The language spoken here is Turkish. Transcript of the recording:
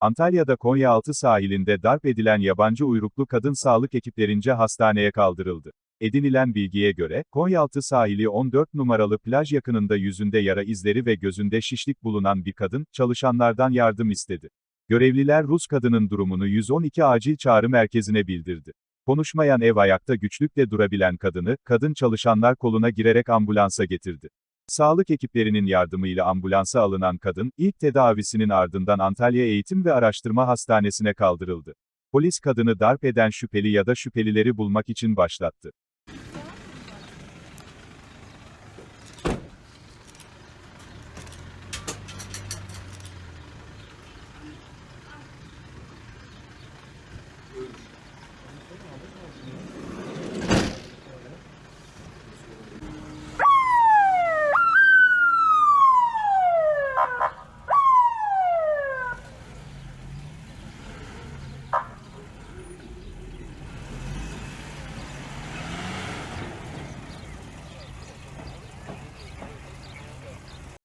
Antalya'da Konyaaltı sahilinde darp edilen yabancı uyruklu kadın sağlık ekiplerince hastaneye kaldırıldı. Edinilen bilgiye göre, Konyaaltı sahili 14 numaralı plaj yakınında yüzünde yara izleri ve gözünde şişlik bulunan bir kadın, çalışanlardan yardım istedi. Görevliler Rus kadının durumunu 112 acil çağrı merkezine bildirdi. Konuşmayan ev ayakta güçlükle durabilen kadını, kadın çalışanlar koluna girerek ambulansa getirdi. Sağlık ekiplerinin yardımıyla ambulansa alınan kadın, ilk tedavisinin ardından Antalya Eğitim ve Araştırma Hastanesi'ne kaldırıldı. Polis kadını darp eden şüpheli ya da şüphelileri bulmak için başlattı.